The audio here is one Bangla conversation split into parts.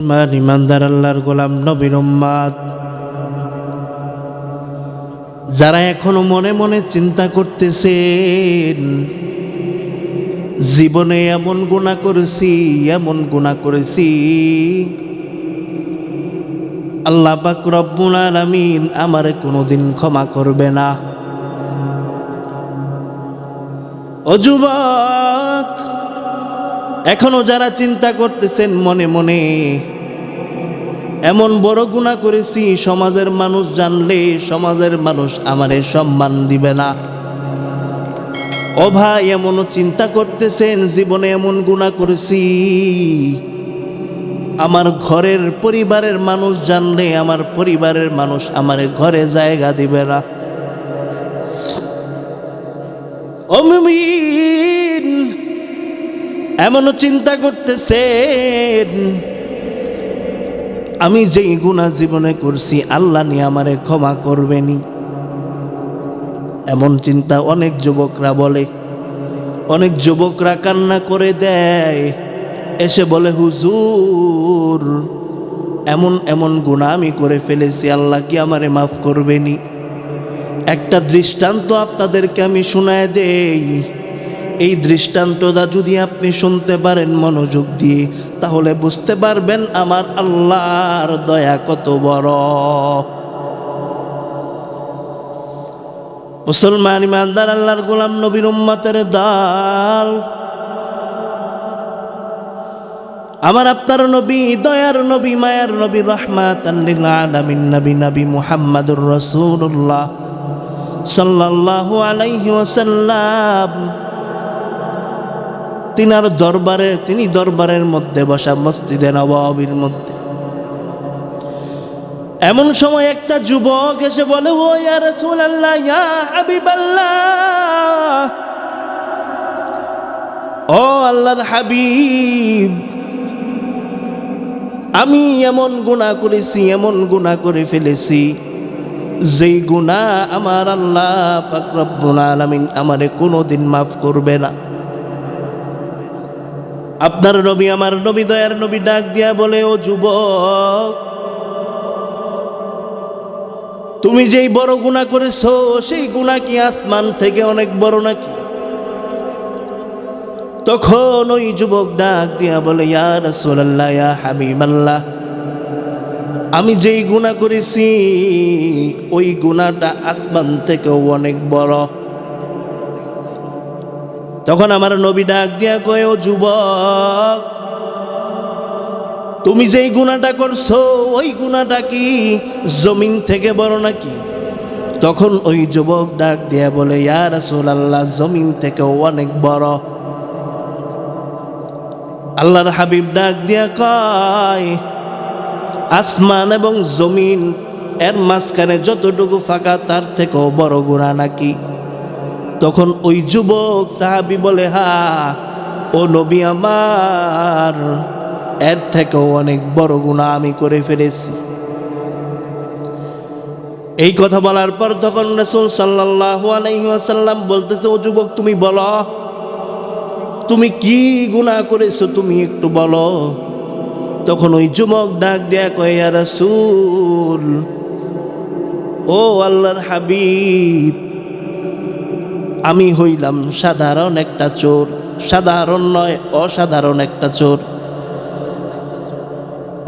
মান ইমানদার আল্লাহর গোলাম নবীর যারা এখনও মনে মনে চিন্তা করতেছেন, জীবনে এমন গুণা করেছি, এমন গুণা করেছি। আল্লাহ পাক রব্বুল আলামিন আমারে কোনোদিন ক্ষমা করবে না। ও যুবক এখনও যারা চিন্তা করতেছেন মনে মনে, এমন বড় গুণা করেছি, সমাজের মানুষ জানলে সমাজের মানুষ আমারে সম্মান দিবে না। ও ভাই, এমনও চিন্তা করতেছেন, জীবনে এমন গুণা করেছি। আমার ঘরের পরিবারের মানুষ জানলে, আমার পরিবারের মানুষ আমারে ঘরে জায়গা দিবে না। মুমিন! এমনও চিন্তা করতেছেন? আমি যেই গুণা জীবনে করছি, আল্লাহ নিয়ে আমারে ক্ষমা করবেনি এমন চিন্তা অনেক যুবকরা বলে। অনেক যুবকরা কান্না করে দেয়। এসে বলে, হুজুর, এমন এমন গুণা আমি করে ফেলেছি, আল্লাহ কি আমারে মাফ করবেনি একটা দৃষ্টান্ত আপনাদেরকে আমি শোনায় দেই। এই দৃষ্টান্তটা যদি আপনি শুনতে পারেন মনোযোগ দিয়ে, তাহলে বুঝতে পারবেন আমার আল্লাহর দয়া কত বড়। মুসলমান ইমানদার, আল্লাহর গোলাম নবীর উম্মতের দাল। আমার আপনার নবী, দয়ার নবী, মায়ার নবী রহমাত নবী নবী মুহাম্মাদুর রাসূলুল্লাহ সাল্লাল্লাহু আলাইহি ওয়াসাল্লাম। তিনার দরবারে, তিনি দরবারের মধ্যে বসা মসজিদে নবাবির মধ্যে। এমন সময় একটা যুবক এসে বলে, ও ইয়া রাসূলুল্লাহ, ইয়া ও আল্লাহর হাবিব, আমি এমন গুনাহ করেছি, এমন গুনাহ করে ফেলেছি, যেই গুনাহ আমার আল্লাহ পাক রব্বুল আলামিন আমারে কোনোদিন মাফ করবে না। আপনার নবী, আমার নবী দয়ার নবী ডাক দিয়া বলে, ও যুবক, তুমি যেই বড় গুণা করেছ, সেই গুণা কি আসমান থেকে অনেক বড় নাকি? তখন ওই যুবক ডাক দিয়া বলে, ইয়া রাসূলুল্লাহ, ইয়া হাবিবাল্লাহ, আমি যেই গুণা করেছি, ওই গুণাটা আসমান থেকেও অনেক বড়। তখন আমার নবী ডাক দিয়া কয়ে, ও যুবক, তুমি যেই গুণাটা করছ, ওই গুণাটা কি জমিন থেকে বড় নাকি? তখন ওই যুবক ডাক দিয়া বলে, ইয়া রাসূলুল্লাহ, জমিন থেকেও অনেক বড়। আল্লাহর হাবিব ডাক দিয়া কয়, আসমান এবং জমিন, এর মাঝখানে যতটুকু ফাঁকা, তার থেকেও বড় গুণা নাকি? তখন ওই যুবক সাহাবি বলে, হা, ও নবী আমার, এর থেকেও অনেক বড় গুণা আমি করে ফেলেছি। এই কথা বলার পর তখন রসুল সাল্লাহ আলাইসাল্লাম বলতেছে, ও যুবক, তুমি বলো, তুমি কি গুণা করেছ তুমি একটু বলো। তখন ওই যুবক ডাক দেয়া কয়ে রসুল, ও আল্লাহর হাবিব আমি হইলাম সাধারণ একটা চোর। সাধারণ নয়, অসাধারণ একটা চোর।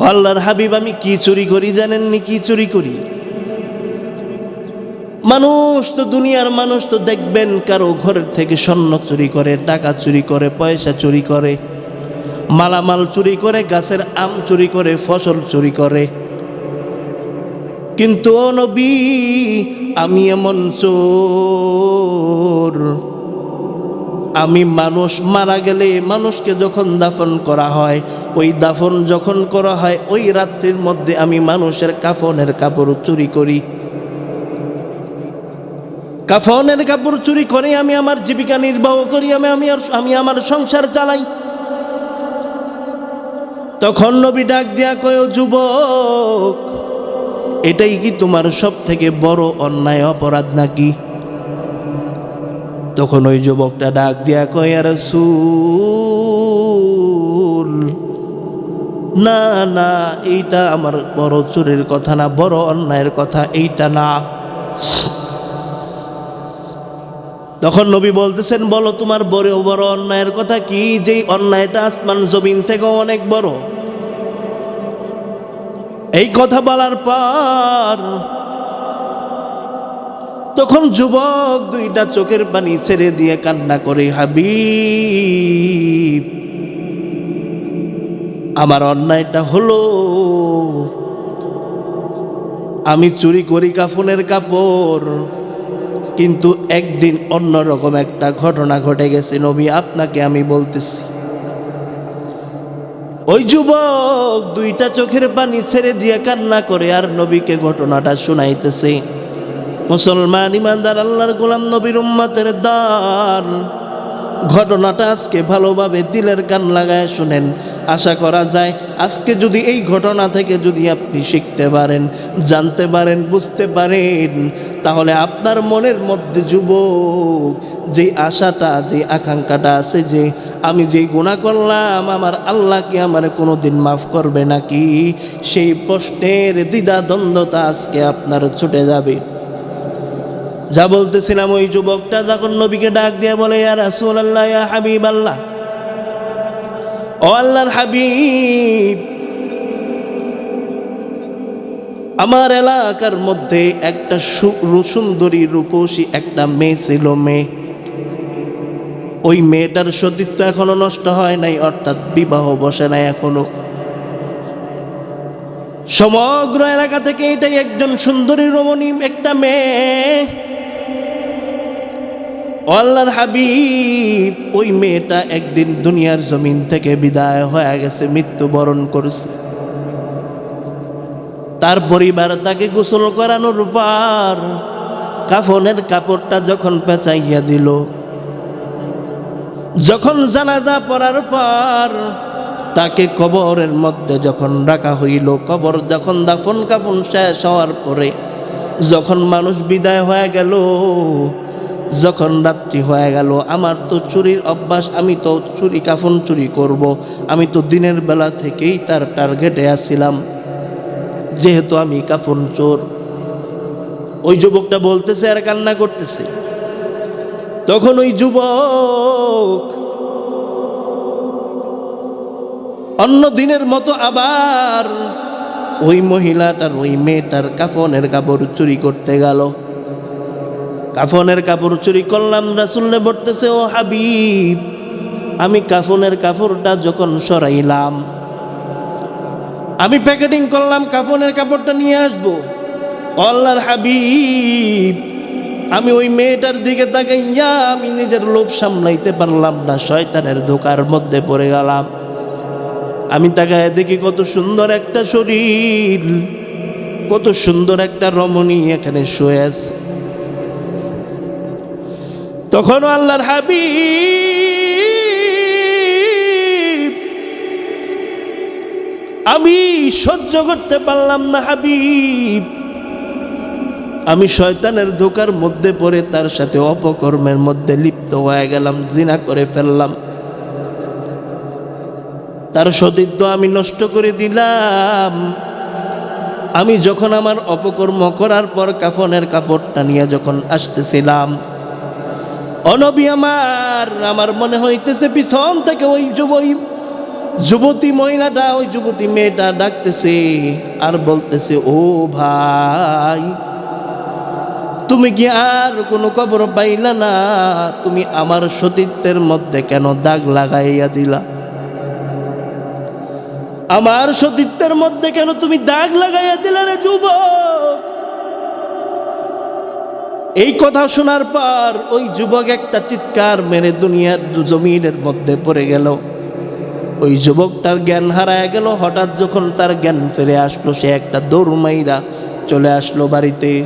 আল্লাহর হাবিব, আমি কি চুরি করি জানেন জানেননি? কি চুরি করি? মানুষ তো, দুনিয়ার মানুষ তো দেখবেন কারও ঘরের থেকে স্বর্ণ চুরি করে, টাকা চুরি করে, পয়সা চুরি করে, মালামাল চুরি করে, গাছের আম চুরি করে, ফসল চুরি করে। কিন্তু ও নবী আমি এমন চোর। আমি মানুষ মারা গেলে মানুষকে যখন দাফন করা হয়, ওই দাফন যখন করা হয়, ওই রাত্রির মধ্যে আমি মানুষের কাফনের কাপড় চুরি করি। কাফনের কাপড় চুরি করে আমি আমার জীবিকা নির্বাহ করি, আমি আমি আমি আমার সংসার চালাই। তখন নবী ডাক দিয়া কয় যুবক এটাই কি তোমার সব থেকে বড় অন্যায় অপরাধ নাকি? তখন ওই যুবকটা ডাক দিয়া কয়, আর না না, এইটা আমার বড় চুরির কথা না, বড় অন্যায়ের কথা, এইটা না। তখন নবী বলতেছেন, বলো, তোমার বড় বড় অন্যায়ের কথা কি? যেই অন্যায়টা আসমান জমিন থেকে অনেক বড় এই কথা বলার পর তখন যুবক দুইটা চোখের পানি ছেড়ে দিয়ে কান্না করে, হাবিব, আমার অন্যায়টা হলো আমি চুরি করি কাফনের কাপড়, কিন্তু একদিন অন্যরকম একটা ঘটনা ঘটে গেছে। নবী, আপনাকে আমি বলতেছি ওই যুবক দুইটা চোখের পানি ছেড়ে দিয়ে কান্না করে আর নবীকে ঘটনাটা শুনাইতেছে। মুসলমান ইমানদার, আল্লাহর গোলাম নবীর উম্মতের দান। ঘটনাটা আজকে ভালোভাবে দিলের কান লাগায় শুনেন। আশা করা যায় আজকে যদি এই ঘটনা থেকে যদি আপনি শিখতে পারেন, জানতে পারেন, বুঝতে পারেন, তাহলে আপনার মনের মধ্যে যুবক যে আশাটা যে আকাঙ্ক্ষাটা আছে যে আমি যেই গুণা করলাম, আমার আল্লাহ কি আমার কোনো দিন মাফ করবে নাকি? সেই প্রশ্নের দ্বিধা দ্বন্দ্বতা আজকে আপনার ছুটে যাবে। যা বলতেছিলাম ওই যুবকটা যখন নবীকে ডাক দিয়ে বলে, ইয়া রাসূল আল্লাহ হাবিব আল্লাহ ও আল্লাহর হাবিব, আমার এলাকার মধ্যে একটা সুন্দরী রূপসী একটা মেয়ে ছিল মেয়ে। ওই মেয়েটার সতীত্ব এখনও নষ্ট হয় নাই, অর্থাৎ বিবাহ বসে নাই এখনও। সমগ্র এলাকা থেকে এটাই একজন সুন্দরী রমণী, একটা মেয়ে। আল্লাহর হাবিব, ওই মেয়েটা একদিন দুনিয়ার জমিন থেকে বিদায় হয়ে গেছে, মৃত্যুবরণ করেছে। তার পরিবার তাকে গোসল করানোর পর কাফনের কাপড়টা যখন পেঁচাইয়া দিল, যখন জানাজা পড়ার পর তাকে কবরের মধ্যে যখন রাখা হইল, কবর যখন দাফন কাফন শেষ হওয়ার পরে যখন মানুষ বিদায় হয়ে গেল যখন রাত্রি হয়ে গেল, আমার তো চুরির অভ্যাস, আমি তো চুরি কাফন চুরি করব। আমি তো দিনের বেলা থেকেই তার টার্গেটে আসছিলাম যেহেতু আমি কাফন চোর। ওই যুবকটা বলতেছে, আর কান্না করতেছে। তখন ওই যুবক অন্য দিনের মতো আবার ওই মহিলাটার, ওই মেয়েটার কাফনের কাপড় চুরি করতে গেল। কাফনের কাপড় চুরি করলাম রাসুল্লে বলতেছে, ও হাবিব, আমি কাফনের কাপড়টা যখন সরাইলাম, আমি প্যাকেটিং করলাম, কাফনের কাপড়টা নিয়ে আসব। আল্লাহর হাবিব, আমি ওই মেয়েটার দিকে তাকাইয়া আমি নিজের লোভ সামলাইতে পারলাম না, শয়তানের ধোকার মধ্যে পড়ে গেলাম। আমি তাকায় দেখি কত সুন্দর একটা শরীর, কত সুন্দর একটা রমণী এখানে শুয়ে আছে। তখন আল্লাহর হাবিব। আমি সহ্য করতে পারলাম না হাবিব। আমি শয়তানের ধোকার মধ্যে পড়ে তার সাথে অপকর্মের মধ্যে লিপ্ত হয়ে গেলাম, জিনা করে ফেললাম। তার সতীত্ব আমি নষ্ট করে দিলাম। আমি যখন আমার অপকর্ম করার পর কাফনের কাপড়টা নিয়ে যখন আসতেছিলাম অনবী আমার আমার মনে হইতেছে পিছন থেকে ওই যুবই, যুবতী মহিলাটা, ওই যুবতী মেয়েটা ডাকতেছে আর বলতেছে, ও ভাই, তুমি কি আর কোনো খবর পাইলা না? তুমি আমার সতীত্বের মধ্যে কেন দাগ লাগাইয়া দিলা? আমার সতীত্বের মধ্যে কেন তুমি দাগ লাগাইয়া দিলা রে যুবক? এই কথা শোনার পর ওই যুবক একটা চিৎকার মেরে দুনিয়ার জমিনের মধ্যে পড়ে গেল। ওই যুবকটার জ্ঞান হারায় গেল। হঠাৎ যখন তার জ্ঞান ফিরে আসলো, সে একটা দৌড় মাইরা চলে আসলো বাড়িতে।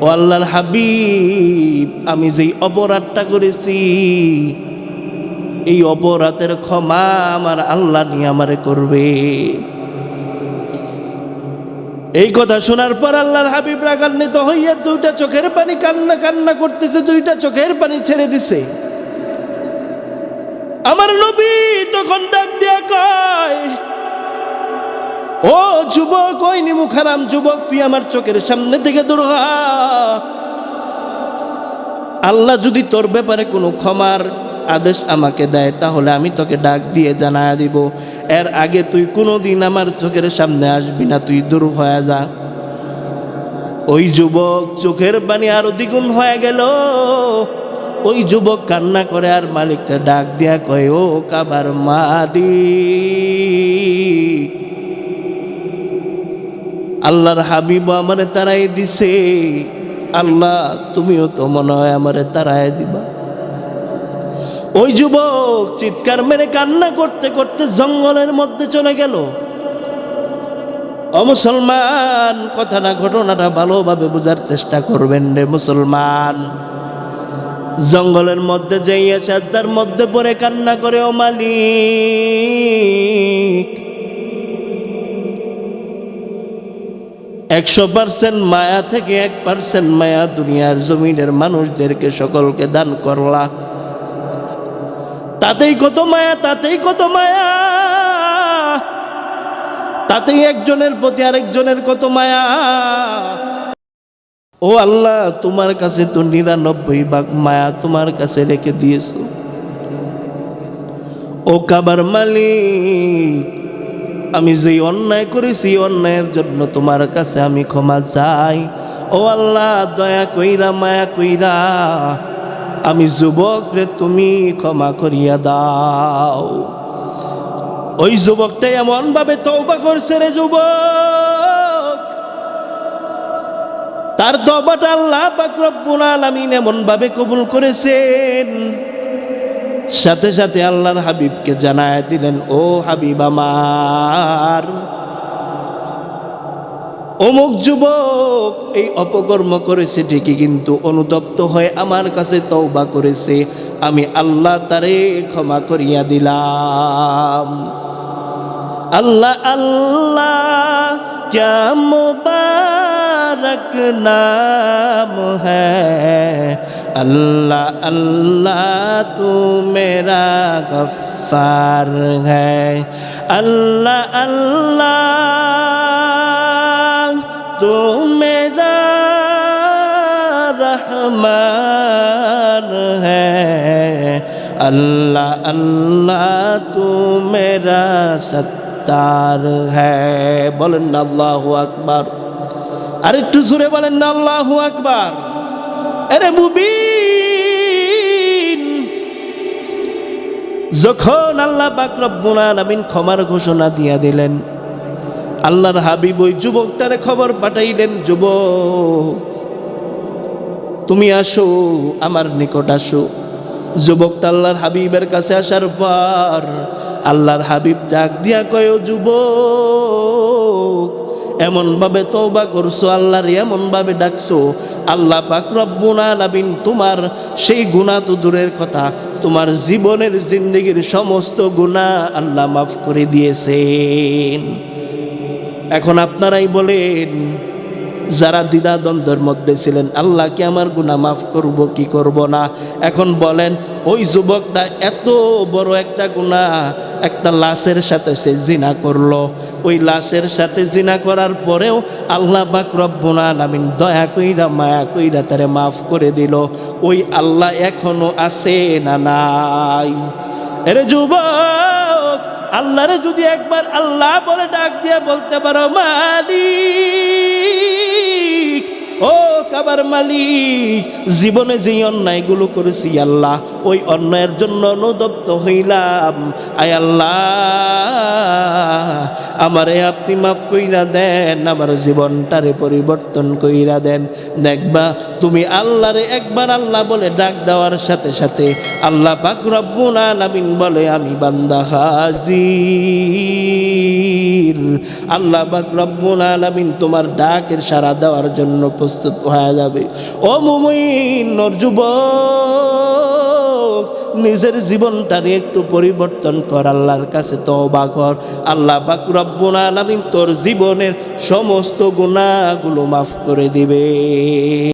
ও আল্লাহর হাবিব, আমি যেই অপরাধটা করেছি, এই অপরাধের ক্ষমা আমার আল্লাহ নিয়ে আমারে করবে। এই কথা শোনার পর আল্লাহর হাবিব রাগান্বিত হইয়া দুইটা চোখের পানি কান্না কান্না করতেছে, দুইটা চোখের পানি ছেড়ে দিছে। আমার নবী তখন ডাক দিয়া কয়, ও যুবক, ওই নিমুখারাম যুবক, তুই আমার চোখের সামনে থেকে দূর আল্লাহ যদি তোর ব্যাপারে কোনো ক্ষমার আদেশ আমাকে দেয়, তাহলে আমি তোকে ডাক দিয়ে জানায় দিব। এর আগে তুই কোনো দিন আমার চোখের সামনে আসবি না, তুই দূর হয়ে যা। ওই যুবক চোখের পানি আরও দ্বিগুণ হয়ে গেল। ওই যুবক কান্না করে আর মালিকটা ডাক দিয়া কয়, ও কাবার মালিক আল্লাহর হাবিব আমারে তারাই দিছে। আল্লাহ, তুমিও তো মনে হয় আমারে তারাই দিবা। ওই যুবক চিৎকার মেরে কান্না করতে করতে জঙ্গলের মধ্যে চলে গেল। ও কথা না ঘটনাটা ভালোভাবে বোঝার চেষ্টা করবেন রে মুসলমান। জঙ্গলের মধ্যে যাইয়া সাজদার মধ্যে পড়ে কান্না করে, ও মালিক! একশো পার্সেন্ট মায়া থেকে এক পার্সেন্ট মায়া দুনিয়ার জমিনের মানুষদেরকে সকলকে দান করলা। তাতেই কত মায়া, তাতেই কত মায়া। তাতেই একজনের প্রতি আরেকজনের কত মায়া। ও আল্লাহ, তোমার কাছে তো নিরানব্বই ভাগ মায়া তোমার কাছে রেখে দিয়েছ। ও কাবার মালিক, আমি যেই অন্যায় করেছি অন্যায়ের জন্য তোমার কাছে আমি ক্ষমা চাই। ও আল্লাহ, দয়া কইরা, মায়া কইরা আমি যুবক রে তুমি ক্ষমা করিয়া দাও। ওই যুবকটা এমন ভাবে তৌবা করছে রে যুবক। তার তবাটা আল্লাহ পাক রব্বুল আলামিন এমন ভাবে কবুল করেছেন। সাথে সাথে আল্লাহর হাবিবকে জানায় দিলেন, ও হাবিব আমার অমুক যুবক এই অপকর্ম করেছে, ঠিকই কিন্তু অনুতপ্ত হয়ে আমার কাছে তওবা করেছে। আমি আল্লাহ তারে ক্ষমা করিয়া দিলাম। আল্লাহ আল্লাহ ক্যা পারক নাম আল্লাহ আল্লাহ, তু মেরা গফার হ্যাল্লাহ আল্লাহ तू मेरा रहमान है अल्लाह अल्लाह तू मेरा सत्तार है বলেন না আল্লাহু আকবার আর একটু জোরে বলেন না আল্লাহু আকবার আরে মুবিন যখন আল্লাহ পাক রব্বুল আলামিন ক্ষমার ঘোষণা দিয়া দিলেন আল্লাহর হাবিব ওই যুবকটারে খবর পাঠাইলেন, যুবক, তুমি আসো, আমার নিকট আসো। যুবকটা আল্লাহর হাবিবের কাছে আসার পর আল্লাহর হাবিব ডাক দিয়া কয়, "ও যুবক এমন ভাবে তওবা করছ, আল্লাহর এমন ভাবে ডাকছো। আল্লাহ পাক রব্বুল আলামিন তোমার সেই গুনাহ তো দূরের কথা, তোমার জীবনের জিন্দগির সমস্ত গুনাহ আল্লাহ মাফ করে দিয়েছেন। এখন আপনারাই বলেন, যারা দ্বিধাদ্বন্দ্বের মধ্যে ছিলেন, আল্লাহকে আমার গুনাহ মাফ করব কি করব না? এখন বলেন, ওই যুবকটা এত বড় একটা গুনাহ, একটা লাশের সাথে সে জিনা করল। ওই লাশের সাথে জিনা করার পরেও আল্লাহ পাক রব্বুল নামিন দয়া কইরা, মায়া কইরা তারে মাফ করে দিল। ওই আল্লাহ এখনও আছে না নাই? এরে যুবক! আল্লাহরে যদি একবার আল্লাহ বলে ডাক দিয়ে বলতে পারো মালিক ও কাবার মালিক। জীবনে যেই অন্যায়গুলো করেছি, আল্লাহ, ওই অন্যায়ের জন্য অনুদপ্ত হইলাম। আয় আল্লাহ, আমারে আপনি মাফ কইরা দেন, আমার জীবনটারে পরিবর্তন কইরা দেন। দেখবা, তুমি আল্লাহরে একবার আল্লাহ বলে ডাক দেওয়ার সাথে সাথে আল্লাহ পাক রব্বুল আলামিন বলে, আমি বান্দা হাজির। আল্লাহ পাক রব্বুল আলামিন তোমার ডাকের সাড়া দেওয়ার জন্য প্রস্তুত হয়ে। যাবে। ও মুমিন যুবক, নিজের জীবনটারে একটু পরিবর্তন কর, আল্লাহর কাছে তবা কর। আল্লাহ পাক রব্বুল আলামিন তোর জীবনের সমস্ত গুণাগুলো মাফ করে দিবে।